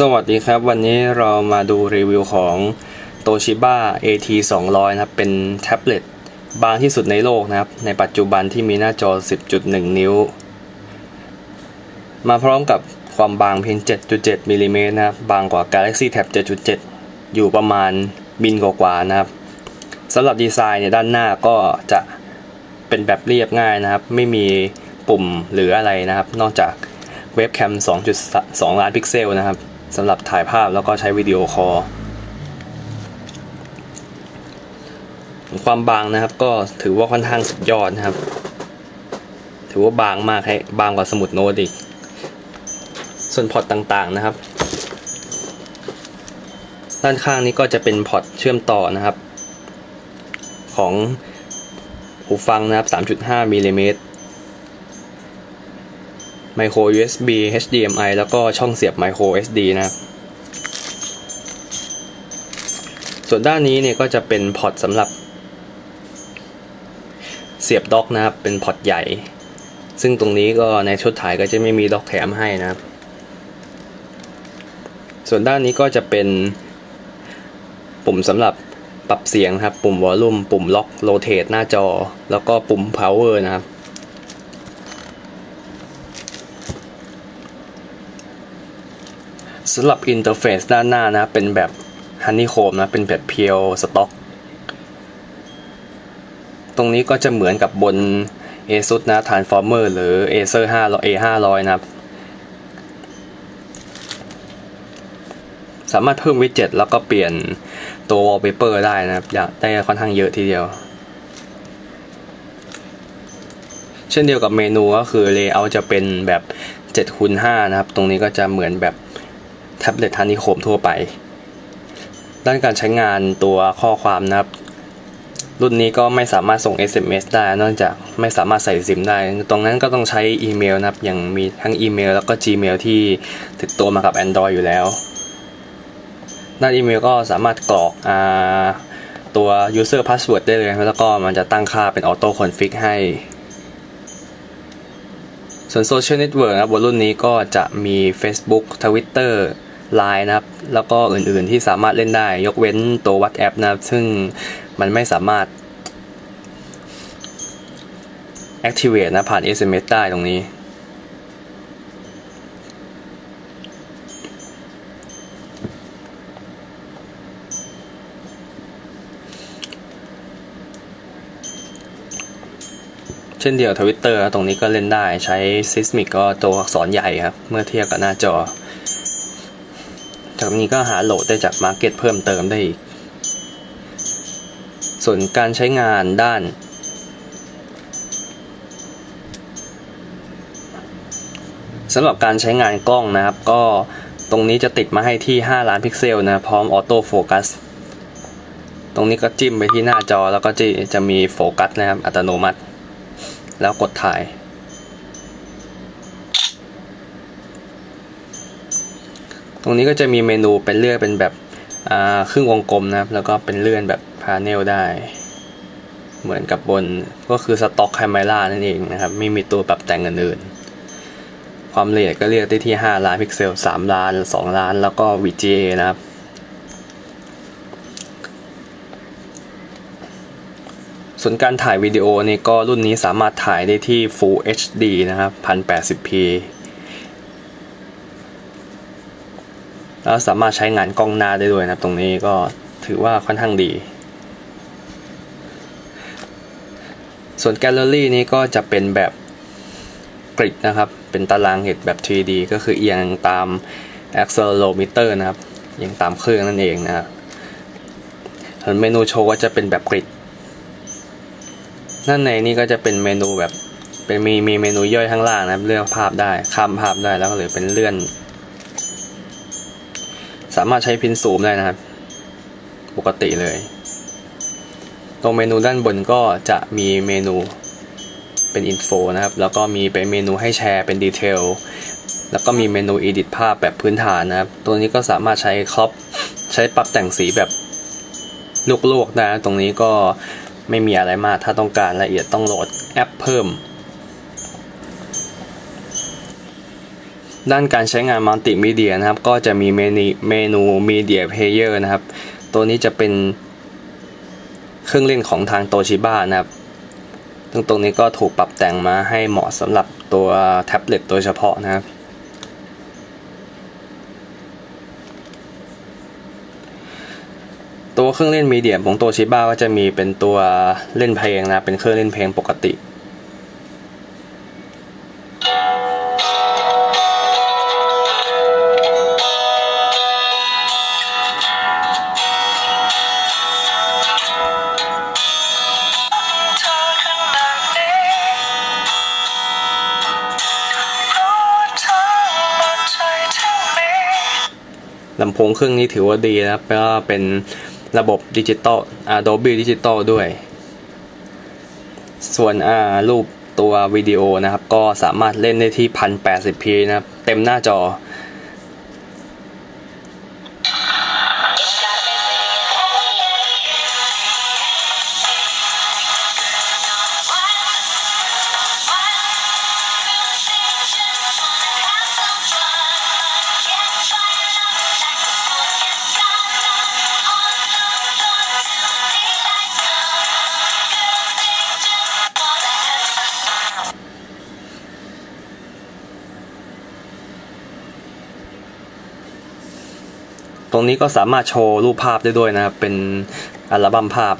สวัสดีครับ วันนี้เรามาดูรีวิวของ Toshiba AT 200นะครับ เป็นแท็บเล็ตบางที่สุดในโลกนะครับ ในปัจจุบันที่มีหน้าจอ 10.1 นิ้ว มาพร้อมกับความบางเพียง 7.7 มิลลิเมตรนะครับ บางกว่า Galaxy Tab 7.7 อยู่ประมาณบินกว่าๆนะครับสำหรับดีไซน์เนี่ยด้านหน้าก็จะเป็นแบบเรียบง่ายนะครับ ไม่มีปุ่มหรืออะไรนะครับ นอกจากเว็บแคม 2.2 ล้านพิกเซลนะครับ สำหรับถ่ายภาพแล้วก็ใช้วิดีโอคอลความบางนะครับก็ถือว่าค่อนข้างสุดยอดนะครับ ถือว่าบางมากให้บางกว่าสมุดโน้ตอีก ส่วนพอร์ตต่างๆนะครับ ด้านข้างนี้ก็จะเป็นพอร์ตเชื่อมต่อนะครับ ของหูฟังนะครับ 3.5มิลลิเมตร micro USB HDMI แล้วก็ช่องเสียบ micro SD นะครับ ส่วนด้านนี้เนี่ยก็จะเป็นพอร์ตสำหรับ เสียบด็อกนะครับ เป็นพอร์ตใหญ่ ซึ่งตรงนี้ก็ในชุดถ่ายก็จะไม่มีด็อกแถมให้นะครับ ส่วนด้านนี้ก็จะเป็นปุ่มสำหรับปรับเสียงครับ ปุ่มวอลลุ่ม ปุ่มล็อกโรเตทหน้าจอ แล้วก็ปุ่ม power นะครับ สำหรับอินเทอร์เฟซด้านหน้านะ เป็นแบบฮันนี่โคมนะ เป็นแบบเพียวสต็อก ตรงนี้ก็จะเหมือนกับบน ASUS นะ Transformer หรือ Acer 500 A500 นะครับ สามารถเพิ่มวิดเจ็ตแล้วก็เปลี่ยนตัว wallpaper ได้นะครับ อยากได้ค่อนข้างเยอะทีเดียว เช่นเดียวกับเมนูก็คือ layout จะเป็นแบบ7คูณ5นะครับ ตรงนี้ก็จะเหมือนแบบ แท็บเล็ตฮานิโคมทั่วไป ด้านการใช้งานตัวข้อความนะครับ รุ่นนี้ก็ไม่สามารถส่ง SMS ได้ นอกจากไม่สามารถใส่ซิมได้ ตรงนั้นก็ต้องใช้อีเมลนะครับ อย่างมีทั้งอีเมลแล้วก็ Gmail ที่ติดตัวมากับ Android อยู่แล้ว ด้านอีเมลก็สามารถกรอกอตัว user password ได้เลยแล้วก็มันจะตั้งค่าเป็น auto config ให้ ส่วนโซเชียลเน็ตเวิร์กนะบนรุ่นนี้ก็จะมี Facebook Twitter ไลน์นะครับ แล้วก็อื่นๆที่สามารถเล่นได้ ยกเว้นตัว WhatsApp นะครับ ซึ่งมันไม่สามารถ activate นะ ผ่าน SMS ได้ตรงนี้ เช่นเดียวทวิตเตอร์ตรงนี้ก็เล่นได้ใช้ Sysmic ก็ตัวอักษรใหญ่ครับ เมื่อเทียบกับหน้าจอ จากนี้ก็หาโหลดได้จาก Market เพิ่มเติมได้อีก ส่วนการใช้งานด้าน สำหรับการใช้งานกล้องนะครับ ก็ตรงนี้จะติดมาให้ที่ 5 ล้านพิกเซลนะพร้อมออโต้โฟกัสตรงนี้ก็จิ้มไปที่หน้าจอแล้วก็จะจะมีโฟกัสนะครับอัตโนมัติ แล้วกดถ่าย รงนี้ก็จะมีเมนูเป็นเลื่อนเป็นแบบครึ่งวงกลมนะครับ แล้วก็เป็นเลื่อนแบบพาเนลได้ เหมือนกับบนก็คือสต็อกแคมเมรานั่นเองนะครับ ไม่มีตัวปรับแต่งอื่นๆความละเอียดก็เรียกได้ที่ 5 ล้านพิกเซล 3 ล้าน 2 ล้าน แล้วก็ VGA นะครับส่วนการถ่ายวิดีโอนี่ก็รุ่นนี้สามารถถ่ายได้ที่ Full HD นะครับ 1080p แล้วสามารถใช้งานกล้องหน้าได้ด้วยนะตรงนี้ก็ถือว่าค่อนข้างดี ส่วนแกลเลอรี่นี้ก็จะเป็นแบบกริดนะครับ เป็นตารางเห็ดแบบ 3D ก็คือเอียงตาม accelerometer นะครับเอียงตามเครื่องนั่นเองนะครับส่วนเมนูโชว์ก็จะเป็นแบบกริดนั่นในนี้ก็จะเป็นเมนูแบบเป็นมีมีเมนูย่อยข้างล่างนะครับเลือกภาพได้ข้ามภาพได้แล้วก็หรือเป็นเลื่อน สามารถใช้พินซูมได้นะครับ ปกติเลย ตรงเมนูด้านบนก็จะมีเมนูเป็นอินโฟนะครับ แล้วก็มีเป็นเมนูให้แชร์เป็นดีเทลแล้วก็มีเมนู edit ภาพแบบพื้นฐานนะครับ ตัวนี้ก็สามารถใช้ครอปใช้ปรับแต่งสีแบบลวกๆได้ตรงนี้ก็ไม่มีอะไรมาก ถ้าต้องการละเอียดต้องโหลดแอปเพิ่ม ด้านการใช้งานมัลติมีเดียนะครับ ก็จะมีเมนูเมนูมีเดียเพลเยอร์นะครับ ตัวนี้จะเป็นเครื่องเล่นของทางโตชิบ้านะครับตรงตรงนี้ก็ถูกปรับแต่งมาให้เหมาะสำหรับตัวแท็บเล็ตโดยเฉพาะนะครับ ตัวเครื่องเล่นมีเดียของโตชิบ้าก็จะมีเป็นตัวเล่นเพลงนะ เป็นเครื่องเล่นเพลงปกติ ลำโพงเครื่องนี้ถือว่าดีนะครับก็เป็นระบบดิจิตอล Adobe Digital ด้วย ส่วนรูปตัววิดีโอนะครับ ก็สามารถเล่นได้ที่ 1080p นะครับ เต็มหน้าจอ รงนี้ก็สามารถโชว์รูปภาพได้ด้วยนะครับ เป็นอัลบั้มภาพ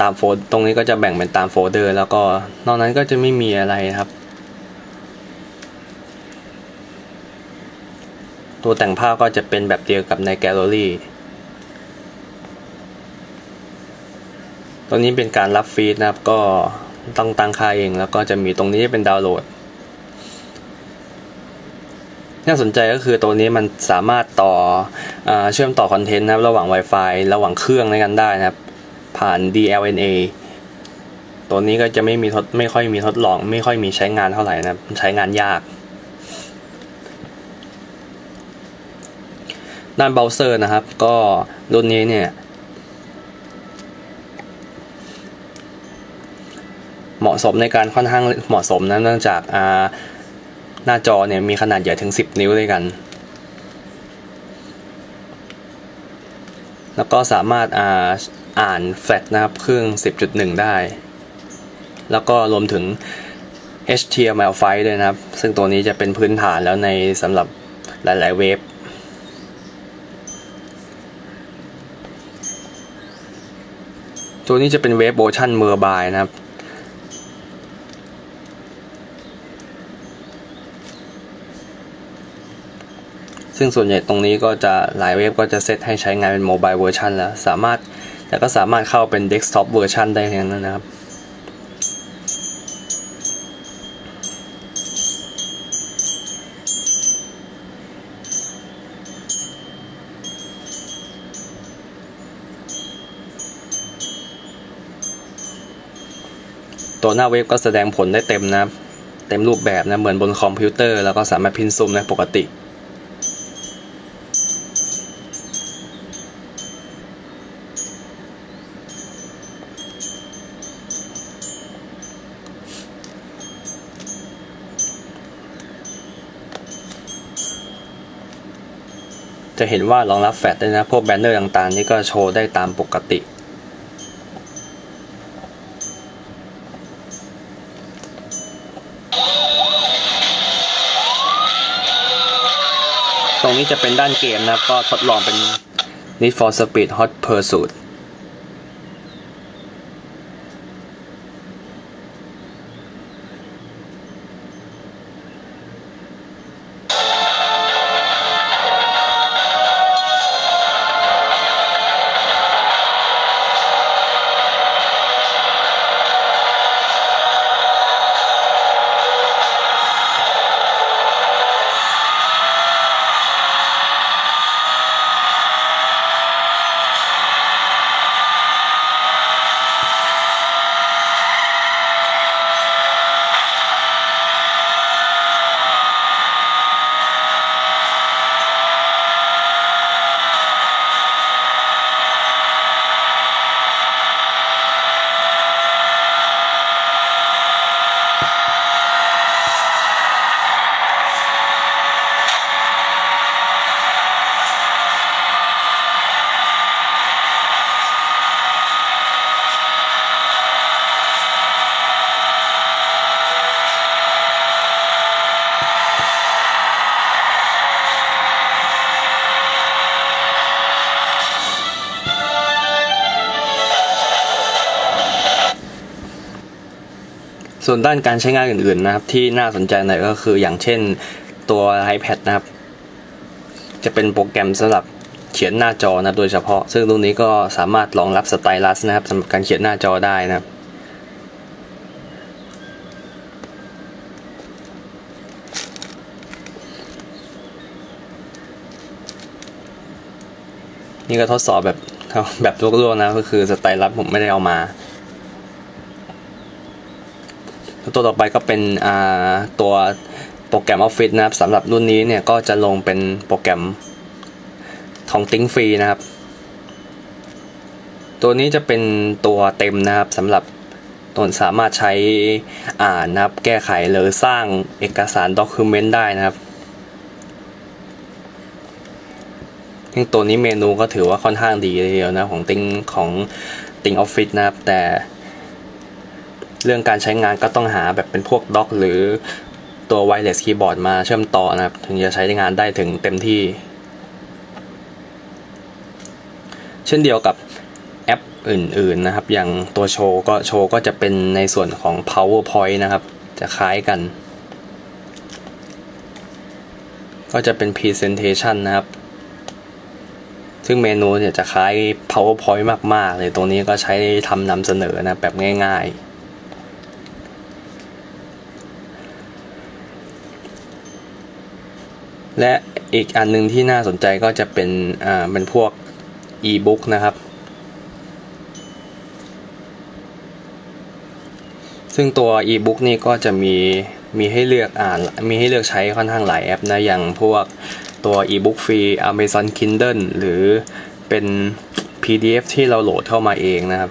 ตามโฟลตรงนี้ก็จะแบ่งเป็นตามโฟลเดอร์ แล้วก็นอกนั้นก็จะไม่มีอะไรครับ ตัวแต่งภาพก็จะเป็นแบบเดียวกับในแกลเลอรี่ตัวนี้เป็นการรับฟีดนะครับก็ต้องตั้งค่าเองแล้วก็จะมีตรงนี้เป็นดาวน์โหลด น่าสนใจก็คือตัวนี้มันสามารถต่ออเชื่อมต่อคอนเทนต์นะครับระหว่าง Wi-Fi ระหว่างเครื่องในกันได้นะครับ ผ่าน DLNA ตัวนี้ก็จะไม่มีทดไม่ค่อยมีทดลอง ไม่ค่อยมีใช้งานเท่าไหร่นะใช้งานยาก ด้านเบราว์เซอร์นะครับ ก็รุ่นนี้เนี่ยเหมาะสมในการค่อนข้างเหมาะสมนะเนื่องจากอ่า หน้าจอเนี่ยมีขนาดใหญ่ถึง 10 นิ้วเลยกัน แล้วก็สามารถอ่าอ่านแฟลชนะครับเครื่อง 10.1 ได้ แล้วก็รวมถึง HTML5 ด้วยนะครับ ซึ่งตัวนี้จะเป็นพื้นฐานแล้วในสำหรับหลาย ๆ เว็บตัวนี้จะเป็นเว็บโบชันเมอร์บายนะครับ ซึ่งส่วนใหญ่ตรงนี้ก็จะหลายเว็บก็จะเซตให้ใช้งานเป็นโมบายเวอร์ชันแล้ว สามารถแต่ก็สามารถเข้าเป็นเดสก์ท็อปเวอร์ชันได้ทั้งนั้นนะครับตัวหน้าเว็บก็แสดงผลได้เต็มนะเต็มรูปแบบนะ เหมือนบนคอมพิวเตอร์ แล้วก็สามารถพิมพ์ซูมได้ปกติ จะเห็นว่ารองรับแฟลชได้นะ พวกแบนเนอร์ต่างๆ นี่ก็โชว์ได้ตามปกติ ตรงนี้จะเป็นด้านเกมนะ ก็ทดลองเป็น Need for Speed Hot Pursuit ส่วนด้านการใช้งานอื่นๆนะครับ ที่น่าสนใจหน่อยก็คืออย่างเช่นตัว iPad นะครับ จะเป็นโปรแกรมสำหรับเขียนหน้าจอนะโดยเฉพาะ ซึ่งตรงนี้ก็สามารถรองรับสไตลัสนะครับสำหรับการเขียนหน้าจอได้นะครับนี่ก็ทดสอบแบบแบบลวกๆนะก็คือสไตลัสผมไม่ได้เอามา ตัวต่อไปก็เป็นตัวโปรแกรม Office นะครับสำหรับรุ่นนี้เนี่ยก็จะลงเป็นโปรแกรมของติ้งฟรีนะครับ ตัวนี้จะเป็นตัวเต็มนะครับสำหรับตนสามารถใช้อ่านนะครับ แก้ไขหรือสร้างเอกสารด็อกิเมนต์ได้นะครับซึ่งตัวนี้เมนูก็ถือว่าค่อนข้างดีเลยเดียวนะของติงของติงออฟฟิศนะครับ แต่ เรื่องการใช้งานก็ต้องหาแบบเป็นพวกด็อก หรือตัวไวเลสคีย์บอร์ดมาเชื่อมต่อนะครับ ถึงจะใช้งานได้ถึงเต็มที่ เช่นเดียวกับแอปอื่นๆนะครับ อย่างตัวโชว์ก็โชว์ก็จะเป็นในส่วนของ PowerPoint นะครับ จะคล้ายกัน ก็จะเป็น Presentation นะครับซึ่งเมนูเนี่ยจะคล้าย PowerPoint มาก ๆ เลย ตรงนี้ก็ใช้ทำนำเสนอนะ แบบง่าย ๆ และอีกอันหนึ่งที่น่าสนใจก็จะเป็นอ่าเป็นพวก e-book นะครับ ซึ่งตัว e-book นี่ก็จะมีมีให้เลือกอ่านมีให้เลือกใช้ค่อนข้างหลายแอปนะ อย่างพวกตัว e-book ฟรี Amazon Kindle หรือเป็น PDF ที่เราโหลดเข้ามาเองนะครับ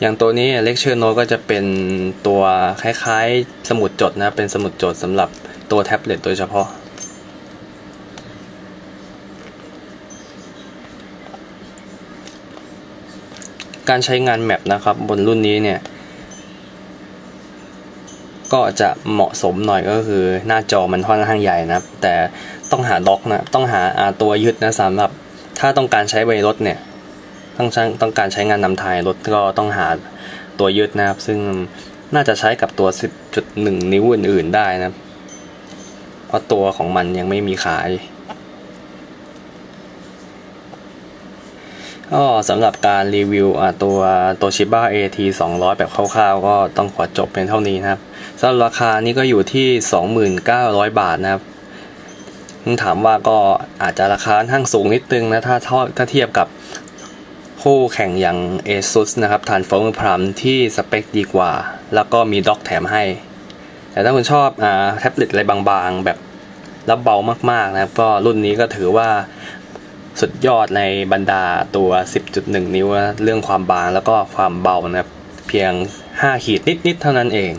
อย่างตัวนี้ Lecture Note ก็จะเป็นตัวคล้ายๆ สมุดจดนะ เป็นสมุดจดสำหรับตัวแท็บเล็ตโดยเฉพาะ การใช้งานแมปนะครับ บนรุ่นนี้เนี่ย ก็จะเหมาะสมหน่อยก็คือหน้าจอมันค่อนข้างใหญ่นะแต่ต้องหาด็อกนะ ต้องหาตัวยึดนะสำหรับถ้าต้องการใช้บนรถเนี่ย ต้องต้องการใช้งานนำทายรถก็ต้องหาตัวยึดนะครับ ซึ่งน่าจะใช้กับตัว 10.1 นิ้วอื่น ๆ ได้นะเพราะตัวของมันยังไม่มีขายก็สำหรับการรีวิวตัวตัวชิบ้า AT 200 แบบคร่าวๆ ก็ต้องขอจบเป็นเท่านี้นะครับสำหรับราคานี้ก็อยู่ที่ 29,000 บาทนะครับถามว่าก็อาจจะราคาทั้งสูงนิดนึงนะ ถ้าถ้าเทียบกับ คู่แข่งอย่าง ASUS นะครับฐานฟอร์มพรามที่สเปคดีกว่า แล้วก็มีด็อกแถมให้ แต่ถ้าคุณชอบอ่าแท็บเล็ตอะไรบางๆ แบบรับเบามากๆนะครับ ก็รุ่นนี้ก็ถือว่าสุดยอดในบรรดาตัว 10.1 นิ้ว เรื่องความบางแล้วก็ความเบานะครับ เพียง 5 ขีดนิด ๆ เท่านั้นเอง